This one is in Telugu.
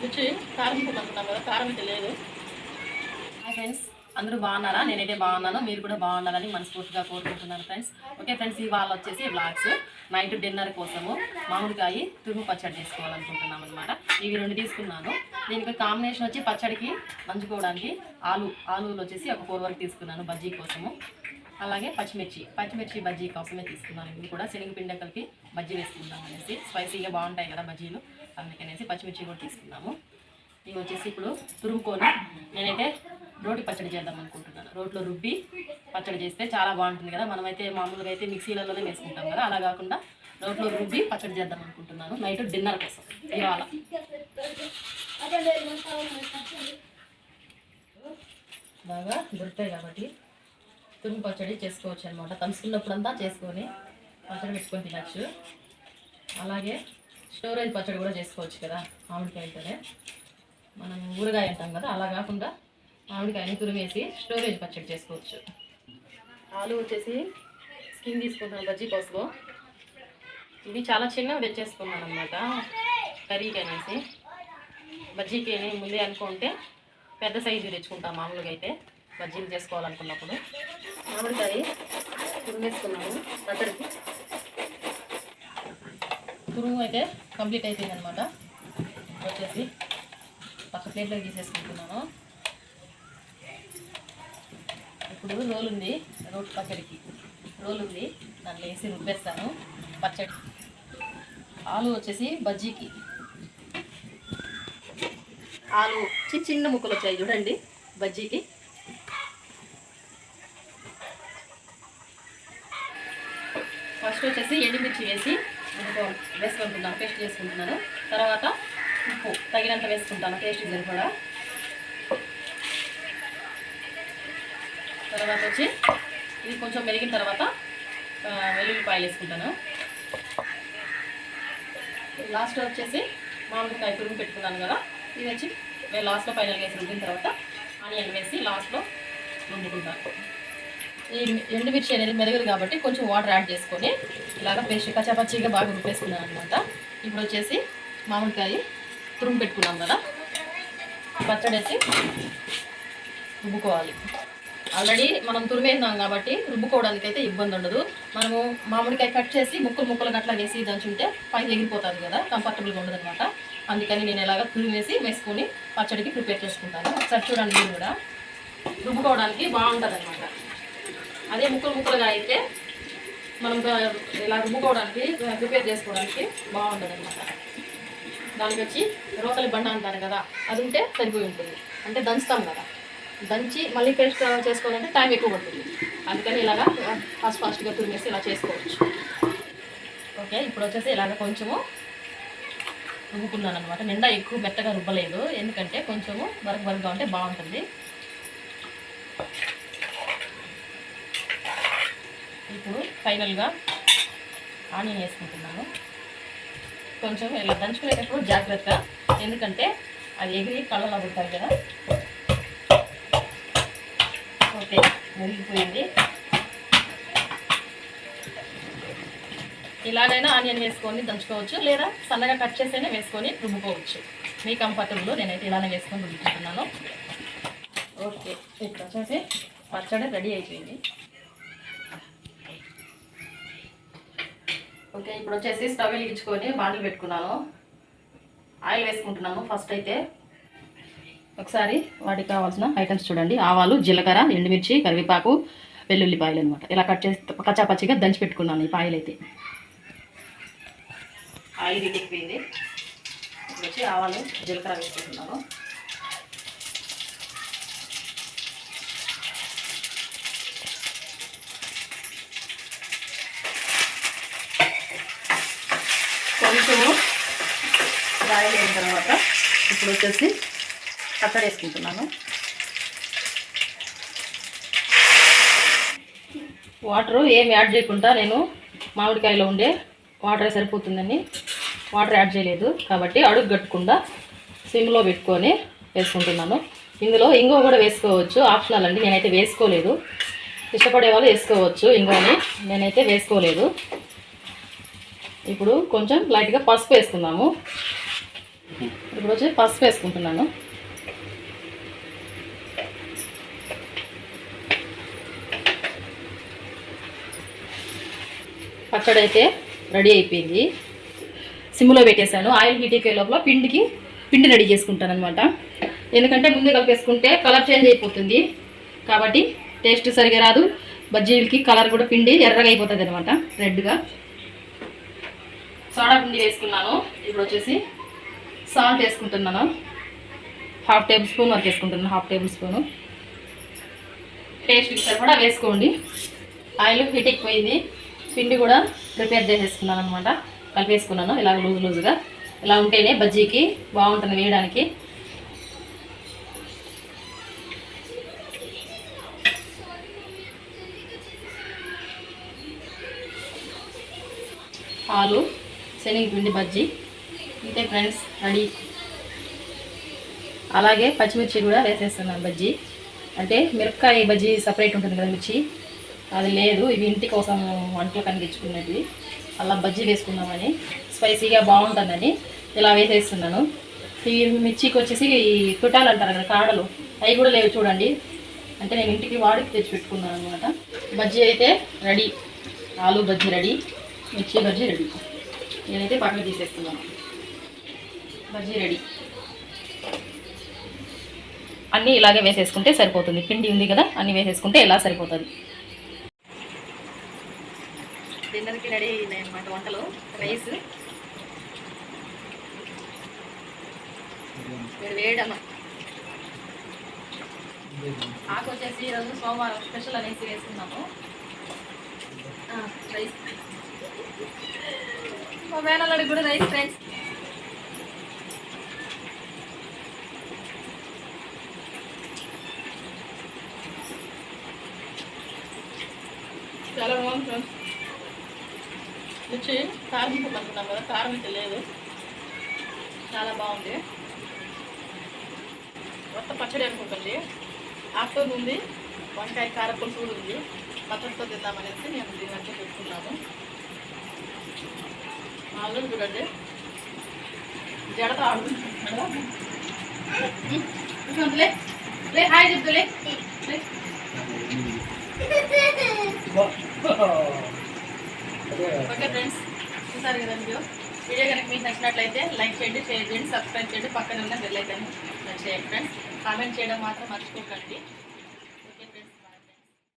రుచి కారం అనుకున్నాం కదా కారం అయితే లేదు. హాయ్ ఫ్రెండ్స్ అందరూ బాగున్నారా? నేనైతే బాగున్నాను మీరు కూడా బాగున్నారని మనస్ఫూర్తిగా కోరుకుంటున్నాను ఫ్రెండ్స్. ఓకే ఫ్రెండ్స్ ఇవాళ వచ్చేసి బ్లాగ్స్ నైట్ డిన్నర్ కోసము మామిడికాయ తురుము పచ్చడి చేసుకోవాలనుకుంటున్నాం అనమాట ఇవి రెండు తీసుకున్నాను. దీనికి కాంబినేషన్ వచ్చి పచ్చడికి నంచుకోవడానికి ఆలు ఆలులు వచ్చేసి ఒక కూర వరకు తీసుకున్నాను బజ్జీ కోసము. అలాగే పచ్చిమిర్చి పచ్చిమిర్చి బజ్జీ కోసమే తీసుకున్నాను. ఇవి కూడా శనగపిండి కలిపి బజ్జీ వేసుకుందాం అనేసి. స్పైసీగా బాగుంటాయి కదా బజ్జీలు. అందుకనేసి పచ్చిమిర్చి కూడా తీసుకున్నాము. ఇవి వచ్చేసి ఇప్పుడు తురుముకొని నేనైతే రోటి పచ్చడి చేద్దాం అనుకుంటున్నాను. రోట్లో రుబ్బి పచ్చడి చేస్తే చాలా బాగుంటుంది కదా. మనమైతే మామూలుగా అయితే మిక్సీలలోనే వేసుకుంటాం కదా. అలా కాకుండా రోట్లో రుబ్బి పచ్చడి చేద్దాం అనుకుంటున్నాను. నైట్ డిన్నర్ కోసం. ఇవాళ. బాగా దొరుకుతాయి కాబట్టి తురుము పచ్చడి చేసుకోవచ్చు అనమాట తలుసుకున్నప్పుడంతా చేసుకొని పచ్చడి పెట్టుకొని తినచ్చు. అలాగే స్టోరేజ్ పచ్చడి కూడా చేసుకోవచ్చు కదా మామిడికాయలతోనే మనం ఊరగాయ అంటాం కదా అలా కాకుండా మామిడికాయని తురిమేసి స్టోరేజ్ పచ్చడి చేసుకోవచ్చు. ఆలు వచ్చేసి స్కిన్ తీసుకుంటాను బజ్జీ కోసం ఇవి చాలా చిన్నవి తెచ్చేసుకున్నాను అనమాట కర్రీకి అనేసి బజ్జీకి అని ముందే అనుకుంటే పెద్ద సైజు తెచ్చుకుంటాం మామూలుగా అయితే బజ్జీలు చేసుకోవాలనుకున్నప్పుడు. మామిడికాయ తురిమేసుకున్నాము పచ్చడికి. తురుము అయితే కంప్లీట్ అయిపోయింది అనమాట వచ్చేసి పక్క ప్లేట్లో తీసేసుకుంటున్నాను. ఇప్పుడు రోల్ ఉంది రోడ్ పచ్చడికి. రోల్ ఉంది దాంట్లో వేసి రుబ్బేస్తాను. పచ్చడి. ఆలు వచ్చేసి బజ్జీకి. ఆలు చిన్న చిన్న ముక్కలు వచ్చాయి చూడండి బజ్జీకి. ఫస్ట్ వచ్చేసి ఎండుమిర్చి వేసి ఇంకో వేసుకుంటున్నాను పేస్ట్ చేసుకుంటున్నాను. తర్వాత ఉప్పు తగినంత వేసుకుంటాను టేస్ట్ సరిపడా తర్వాత వచ్చి ఇది కొంచెం మెరిగిన తర్వాత వెల్లుల్లిపాయలు వేసుకుంటాను. లాస్ట్ వచ్చేసి మామిడికాయ తురుము పెట్టుకున్నాను కదా ఇది వచ్చి నేను లాస్ట్లో ఫైనల్గా వేసి రుబ్బిన తర్వాత ఆనియన్ వేసి లాస్ట్లో రుబ్బుకుంటాను. ఈ ఎండుమిర్చి అనేది మెదగదు కాబట్టి కొంచెం వాటర్ యాడ్ చేసుకొని ఇలాగ పేస్ట్ కచ్చాపచ్చిగా బాగా రుబ్బేసుకున్నాను అనమాట ఇప్పుడు వచ్చేసి మామిడికాయ తురుము పెట్టుకున్నాం కదా. పచ్చడేసి రుబ్బుకోవాలి. ఆల్రెడీ మనం తురిమేసినాం కాబట్టి రుబ్బుకోవడానికి అయితే ఇబ్బంది ఉండదు. మనము మామిడికాయ కట్ చేసి ముక్కలు ముక్కలు గట్లా వేసి దంచుంటే పైకి ఎగిరిపోతుంది కదా కంఫర్టబుల్గా ఉండదు అనమాట అందుకని నేను ఇలాగ తురిమేసి వేసుకొని పచ్చడికి ప్రిపేర్ చేసుకుంటాను. ఒకసారి చూడండి కూడా. రుబ్బుకోవడానికి బాగుంటుంది అనమాట అదే ముక్కలు ముక్కలుగా అయితే మనం ఇలా రుబ్బుకోవడానికి ప్రిపేర్ చేసుకోవడానికి బాగుంటుంది అనమాట దానికి వచ్చి రోకలి బండ అంటారు కదా అది ఉంటే సరిపోయి ఉంటుంది. అంటే దంచుతాం కదా. దంచి మళ్ళీ పేస్ట్ చేసుకోవాలంటే టైం ఎక్కువ పడుతుంది. అందుకని ఇలాగా ఫాస్ట్ ఫాస్ట్గా తురిమేసి ఇలా చేసుకోవచ్చు. ఓకే ఇప్పుడు వచ్చేసి ఇలాగ కొంచెము రుబ్బుకున్నాను అనమాట నిండా ఎక్కువ మెత్తగా రుబ్బలేదు. ఎందుకంటే కొంచెము వరకు వరకుగా ఉంటే బాగుంటుంది. ఇప్పుడు ఫైనల్గా ఆనియన్ వేసుకుంటున్నాను. కొంచెం ఇలా దంచుకునేటప్పుడు జాగ్రత్త ఎందుకంటే అది ఎగిరి కళ్ళలో పడతాయి కదా. ఓకే మురిగిపోయింది. ఇలాగైనా ఆనియన్ వేసుకొని దంచుకోవచ్చు లేదా సన్నగా కట్ చేసైనా వేసుకొని రుబ్బుకోవచ్చు. మీ కంఫర్టబుల్ నేనైతే ఇలానే వేసుకొని రుబ్బుకుంటున్నాను. ఓకే ఇప్పుడు వచ్చేసి పచ్చడి రెడీ అయిపోయింది. ఓకే ఇప్పుడు వచ్చేసి స్టవ్ వెలిగించుకొని బాండలు పెట్టుకున్నాను. ఆయిల్ వేసుకుంటున్నాను ఫస్ట్ అయితే. ఒకసారి వాటికి కావాల్సిన ఐటమ్స్ చూడండి. ఆవాలు జీలకర్ర ఎండుమిర్చి కరివేపాకు వెల్లుల్లిపాయలు అనమాట ఇలా కట్ చేసి కచ్చాపచ్చిగా దంచి పెట్టుకున్నాను ఈ పాయలు అయితే. ఆయిల్ హీట్ ఇప్పుడు వచ్చి ఆవాలు జీలకర్ర వేసుకుంటున్నాను. రాయలు అయిన తర్వాత ఇప్పుడు వచ్చేసి పచ్చడి వేసుకుంటున్నాను. వాటర్ ఏమి యాడ్ చేయకుండా నేను మామిడికాయలో ఉండే వాటర్ సరిపోతుందని వాటర్ యాడ్ చేయలేదు. కాబట్టి అడుగు కట్టకుండా సిమ్లో పెట్టుకొని వేసుకుంటున్నాను. ఇందులో ఇంగువ కూడా వేసుకోవచ్చు. ఆప్షనల్ అండి నేనైతే వేసుకోలేదు. ఇష్టపడే వాళ్ళు వేసుకోవచ్చు ఇంగువని నేనైతే వేసుకోలేదు. ఇప్పుడు కొంచెం లైట్గా పసుపు వేసుకుందాము. ఇప్పుడు వచ్చి పసుపు వేసుకుంటున్నాను. పచ్చడి అయితే రెడీ అయిపోయింది. సిమ్లో పెట్టేశాను. ఆయిల్ హీట్ అయిపోయే లోపల పిండికి పిండి రెడీ చేసుకుంటాను అనమాట ఎందుకంటే ముందే కలిపేసుకుంటే కలర్ చేంజ్ అయిపోతుంది. కాబట్టి టేస్ట్ సరిగా రాదు. బజ్జీలకి కలర్ కూడా పిండి ఎర్రగా అయిపోతుంది అనమాట రెడ్గా. సోడా పిండి వేసుకున్నాను. ఇప్పుడు వచ్చేసి సాల్ట్ వేసుకుంటున్నాను? హాఫ్ టేబుల్ స్పూన్ వరకు వేసుకుంటున్నాను హాఫ్ టేబుల్ స్పూను. టేస్ట్ కూడా వేసుకోండి. ఆయిల్ హీట్ పోయింది పిండి కూడా ప్రిపేర్ చేసేసుకున్నాను అనమాట కలిపేసుకున్నాను ఇలా లూజ్ లూజ్గా. ఇలా ఉంటేనే బజ్జీకి బాగుంటుంది వేయడానికి. ఆలు శనగపిండి బజ్జీ. ఇంతే ఫ్రెండ్స్ రెడీ. అలాగే పచ్చిమిర్చి కూడా వేసేస్తున్నాను బజ్జీ. అంటే మిరపకాయ బజ్జీ సపరేట్ ఉంటుంది కదా మిర్చి. అది లేదు ఇవి ఇంటి కోసం వంటలు కనిపించుకున్నది అలా బజ్జీ వేసుకుందామని. స్పైసీగా బాగుంటుందని ఇలా వేసేస్తున్నాను. ఈ మిర్చికి వచ్చేసి ఈ అంటారు కదా కాడలు. అవి కూడా లేవు చూడండి. అంటే నేను ఇంటికి వాడికి తెచ్చి పెట్టుకున్నాను అనమాట బజ్జీ అయితే రెడీ. ఆలు బజ్జీ రెడీ. మిర్చి బజ్జీ రెడీ. నేనైతే పక్కన తీసేస్తున్నాను. బజ్జీ రెడీ. అన్నీ ఇలాగే వేసేసుకుంటే సరిపోతుంది. పిండి ఉంది కదా అన్నీ వేసేసుకుంటే ఇలా సరిపోతుంది? డిన్నర్కి రెడీ అయినాయి అనమాట వంటలు. రైస్. వేడి వేడమ్మ ఆకు వచ్చేసి ఈరోజు సోమవారం స్పెషల్ అనేసి వేసుకున్నాము. రైస్. మా మేనల్లుడికి కూడా రైస్ ఫ్రెండ్స్. చాలా బాగుంది ఫ్రెండ్స్. రుచి కారం అనుకున్నాం కదా కారం అయితే లేదు. చాలా బాగుంది. కొత్త పచ్చడి అనుకుంటుంది. ఆఫ్టర్నూన్ ఉంది వంకాయ కార పులుసు కూడా ఉంది. పచ్చడితో తిందామనేసి నేను దీని అట్లా పెట్టుకున్నాను. మా చూడండి. జడతో ఆడుకుంటున్నాడు. లే. లే హాయ్ చెప్తులే లే. ఓకే ఫ్రెండ్స్ చూసారు కదా వీడియో? వీడియో కనుక మీకు నచ్చినట్లయితే లైక్ చేయండి షేర్ చేయండి సబ్స్క్రైబ్ చేయండి పక్కన ఉన్న బెల్ ఐకాన్ చేయండి ఫ్రెండ్స్. కామెంట్ చేయడం మాత్రం మర్చిపోకండి.